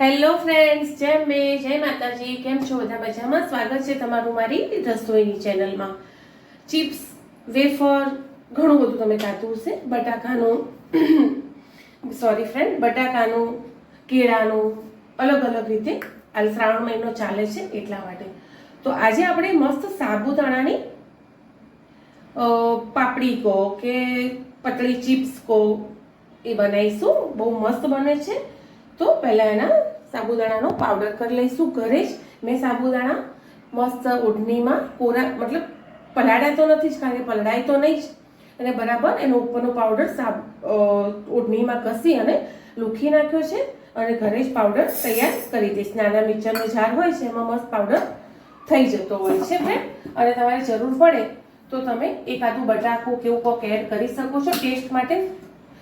Hello friends જય મે, જય માતાજી, કેમ છો બધા મજામાં? સ્વાગત છે તમારું મારી રસોઈની ચેનલમાં ચિપ્સ વેફર ઘણું બધું તમે ખાતું હશે. બટાકાનું સોરી ફ્રેન્ડ બટાકાનું, કેળાનું, અલગ અલગ રીતે હાલ શ્રાવણ મહિનો ચાલે છે એટલા માટે. તો આજે આપણે મસ્ત સાબુદાણાની પાપડી કહો કે પતળી ચિપ્સ કહો એ બનાવીશું. બહુ મસ્ત બને છે. તો પહેલાં એના સાબુદાણાનો પાવડર કરી લઈશું ઘરે જ. મેં સાબુદાણા મસ્ત ઓઢણીમાં કોરા મતલબ પલાળ્યા તો નથી જ, કારણ કે પલળાય તો નહીં જ. અને બરાબર એનો ઉપરનો પાવડર સાબ ઓઢણીમાં ઘસી અને લૂખી નાખ્યો છે અને ઘરે જ પાવડર તૈયાર કરી દઈશ. નાના મિક્સરનો જાર હોય છે એમાં મસ્ત પાવડર થઈ જતો હોય છે ફ્રેન્ડ અને તમારે જરૂર પડે તો તમે એકાદું બટાકું કે એવું કોક એડ કરી શકો છો ટેસ્ટ માટે.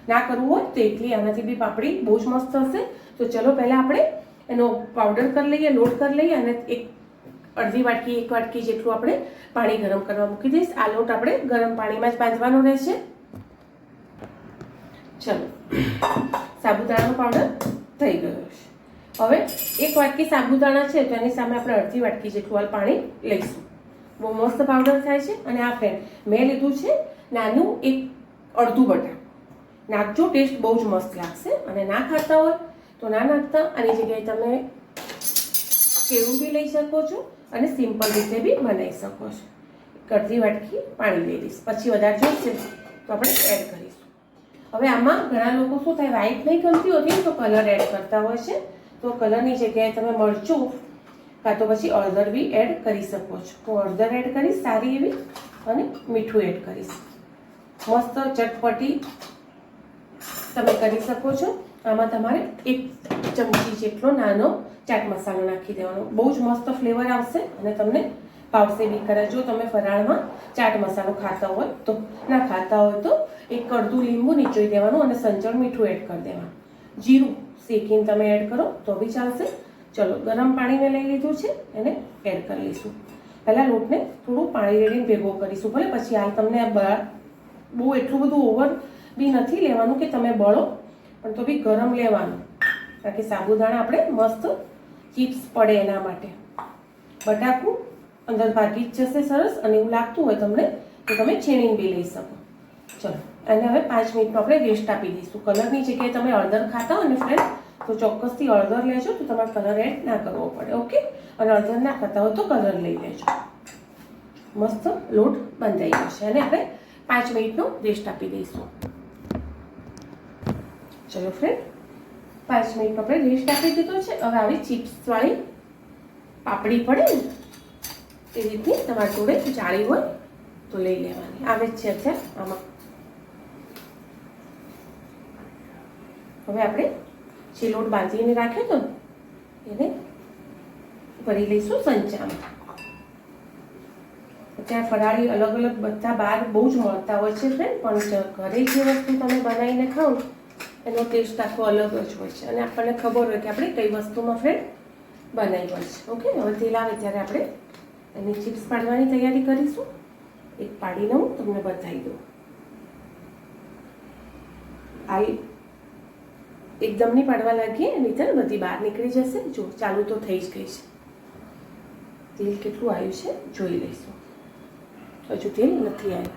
ના કરવું હોય તો એટલી આનાથી બી પાપડી બહુ જ મસ્ત હશે. તો ચલો પહેલાં આપણે એનો પાવડર કરી લઈએ, લોટ કરી લઈએ અને એક અડધી વાટકી, એક વાટકી જેટલું આપણે પાણી ગરમ કરવા મૂકી દઈશ. આ લોટ આપણે ગરમ પાણીમાં જ બાંધવાનો રહેશે. ચલો, સાબુદાણાનો પાવડર થઈ ગયો છે. હવે એક વાટકી સાબુદાણા છે, તો એની સામે આપણે અડધી વાટકી જેટલું હાલ પાણી લઈશું. બહુ મસ્ત પાવડર થાય છે. અને આ ફ્રેન્ડ મેં લીધું છે નાનું એક અડધું બટાકું નાખજો ટેસ્ટ બહુ જ મસ્ત લાગશે. અને ના ખાતા હોય તો ના નાખતા. આની જગ્યાએ તમે કેળું બી લઈ શકો છો અને સિમ્પલ રીતે બી બનાવી શકો છો. એક વાટકી પાણી લઈ લઈશ. પછી વધારે જોઈશે તો આપણે એડ કરીશું. હવે આમાં ઘણા લોકો શું થાય વ્હાઈટ નહીં ગમતી હોતી તો કલર એડ કરતા હોય છે. તો કલરની જગ્યાએ તમે મરચું કાં તો પછી હળદર બી એડ કરી શકો છો. હું અડધર એડ કરીશ, સારી એવી અને મીઠું એડ કરીશ. મસ્ત, ચટપટી તમે કરી શકો છો. આમાં તમારે એક ચમચી જેટલો નાનો ચાટ મસાલો નાખી દેવાનો. બહુ જ મસ્ત ફ્લેવર આવશે અને તમને ભાવશે બી કરે જો તમે ફરાળમાં ચાટ મસાલો ખાતા હોય તો, ના ખાતા હોય તો એક અડધું લીંબુ નીચોઈ દેવાનું અને સંચળ મીઠું એડ કરી દેવાનું. જીરું, શેકીને તમે એડ કરો તો બી ચાલશે. ચલો, ગરમ પાણી મેં લઈ લીધું છે એને એડ કરી લઈશું. પહેલાં લોટને થોડું પાણી રેડીને ભેગો કરીશું. ભલે પછી હાલ તમને બહાર બહુ એટલું બધું ઓવર બી નથી લેવાનું કે તમે બળો, પણ તો બી ગરમ લેવાનું. કારણ કે સાબુદાણા આપણે મસ્ત ચિપ્સ પડે એના માટે. બટાકું અંદર ભાગી જ જશે સરસ અને એવું લાગતું હોય તમને, તો તમે છીણીને બી લઈ શકો. ચલો અને હવે પાંચ મિનિટનો આપણે રેસ્ટ આપી દઈશું. કલરની જગ્યાએ તમે હળદર ખાતા હોય ને ફ્રેન્ડ તો ચોક્કસથી હળદર લેજો, તો તમારે કલર એડ ના કરવો પડે ઓકે અને હળદર ના ખાતા હોય તો કલર લઈ લેજો. મસ્ત લોટ બંધાઈ છે અને આપણે પાંચ મિનિટનો રેસ્ટ આપી દઈશું. ચલો ફ્રેન્ડ પાંચ મિનિટ આપણે રેસ્ટ આપી દીધો છે. હવે આવી ચિપ્સવાળી પાપડી પડે ને, એ રીતની તમારી જોડે જાળી હોય તો લઈ લેવાની. આવે જ છે અત્યારે, આમાં. હવે આપણે જે લોટ બાંધીને રાખ્યો હતો એને ભરી લઈશું સંચામાં. અત્યારે ફરાળી અલગ અલગ બધા બહાર બહુ જ મળતા હોય છે ફ્રેન્ડ પણ ઘરે જે વસ્તુ તમે બનાવીને ખાઓ એનો ટેસ્ટ આખો અલગ જ હોય છે. અને આપણને ખબર હોય કે આપણે કઈ વસ્તુમાં ફ્રેન્ડ બનાવી હોય છે. ઓકે હવે તેલ આવે ત્યારે આપણે એની ચિપ્સ પાડવાની તૈયારી કરીશું. એક પાડીને હું તમને બતાવી દઉં. હાલ એકદમ નહીં પાડવા લાગીએ તો બધી બહાર નીકળી જશે. જો ચાલુ તો થઈ જ ગઈ છે. તેલ કેટલું આવ્યું છે? જોઈ લઈશું. હજુ તેલ નથી આવ્યું.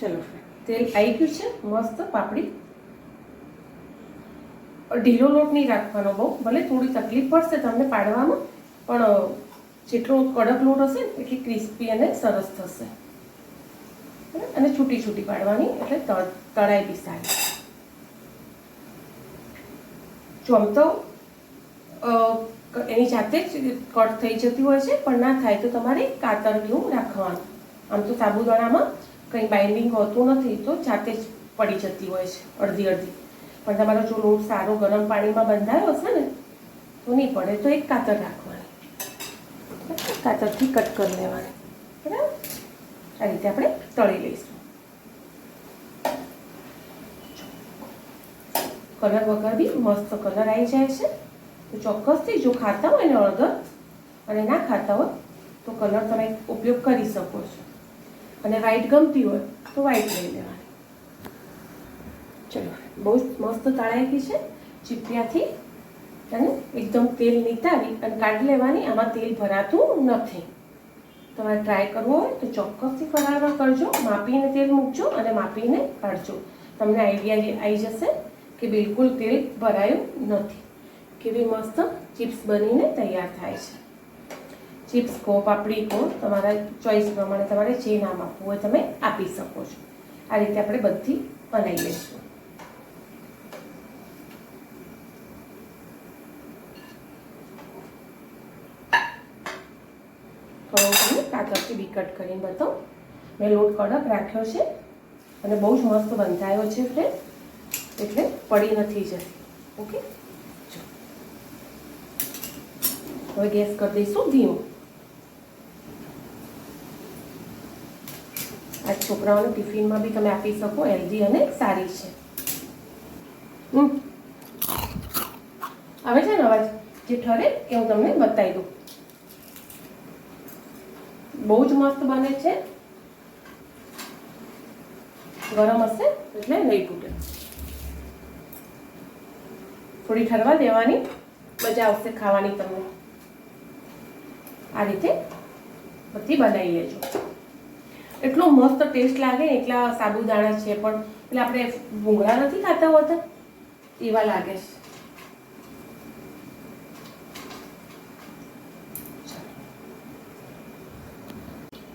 ચલો તેલ આવી ગયું છે. મસ્ત પાપડી ઢીલો લોટ નહીં રાખવાનો બહુ. ભલે થોડી તકલીફ પડશે તમને પાડવામાં, પણ જેટલો કડક લોટ હશે એટલી ક્રિસ્પી અને સરસ થશે. અને છૂટી છૂટી પાડવાની, એટલે તળાઈ બી સારી જો આમ તો એની જાતે જ કટ થઈ જતી હોય છે, પણ ના થાય તો તમારે કાતર જેવું રાખવાનું. આમ તો સાબુદાણામાં કંઈ બાઇન્ડિંગ હોતું નથી, તો જાતે જ પડી જતી હોય છે, અડધી અડધી. પણ તમારો જો લોટ સારો ગરમ પાણીમાં બંધાયો હશે ને, તો નહીં પડે. તો એક કાતર રાખવાની. કાતરથી કટ કરી લેવાની. બરાબર? આ રીતે આપણે તળી લઈશું. કલર વગર બી મસ્ત કલર આવી જાય છે. તો ચોક્કસથી જો ખાતા હોય ને અળગર અને ના ખાતા હોય, તો કલર તમે ઉપયોગ કરી શકો છો. અને વ્હાઈટ ગમતી હોય, તો વ્હાઈટ લઈ લેવાની. બહુ જ મસ્ત તળાઈ છે, ચીપિયાથી. અને એકદમ તેલ નીતારી અને કાઢી લેવાની, આમાં તેલ ભરાતું નથી. તમારે ટ્રાય કરવો હોય તો ચોક્કસથી ફરાળમાં કરજો, માપીને તેલ મૂકજો અને માપીને કાઢજો. તમને આઈડિયા આવી જશે કે બિલકુલ તેલ ભરાયું નથી. કેવી મસ્ત ચિપ્સ બનીને તૈયાર થાય છે. ચિપ્સ કહો પાપડી કહો તમારા ચોઈસ પ્રમાણે તમારે જે નામ આપવું હોય તમે આપી શકો છો. આ રીતે આપણે બધી બનાવી લઈશું. હું તમને કાતરથી બી કરીને બતાવું. મેં લોટ કડક રાખ્યો છે અને બહુ જ મસ્ત બંધાયો છે ફ્રેન્ડ એટલે પડી નથી જતી ઓકે? હવે ગેસ કરી દઈશું ધીમો. આ છોકરાઓને ટિફિનમાં બી તમે આપી શકો, હેલ્ધી અને સારી છે. આવે છે ને અવાજ? જે ઠરે એ હું તમને બતાવી દઉં. બહુ જ મસ્ત બને છે. ગરમ હશે એટલે નહીં તૂટે. થોડી ઠરવા દેવાની, મજા આવશે ખાવાની તમને. આ રીતે બધી બનાવી લેજો. એટલો મસ્ત ટેસ્ટ લાગે, એટલા સાબુદાણા છે પણ, એટલે આપણે ભૂંગળા નથી ખાતા હોતા? એવા લાગે છે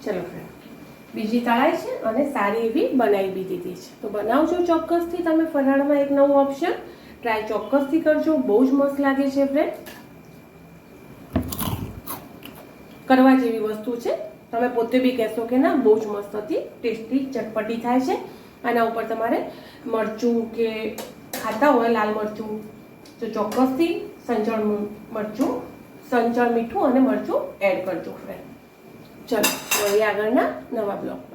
ચલો ફ્રેન્ડ બીજી તળાઈ છે અને સારી એવી બનાવી બી દીધી છે. તો બનાવજો ચોક્કસથી તમે ફરાળમાં એક નવું ઓપ્શન ટ્રાય ચોક્કસથી કરજો. બહુ જ મસ્ત લાગે છે ફ્રેન્ડ કરવા જેવી વસ્તુ છે. તમે પોતે બી કહેશો કે ના, બહુ જ મસ્ત હતી. ટેસ્ટી ચટપટી થાય છે. આના ઉપર તમારે મરચું કે ખાતા હોય લાલ મરચું, તો ચોક્કસથી સંચળ મરચું, સંચળ મીઠું અને મરચું એડ કરજો ફ્રેન્ડ ચલો. મળીએ આગળના નવા બ્લોગ.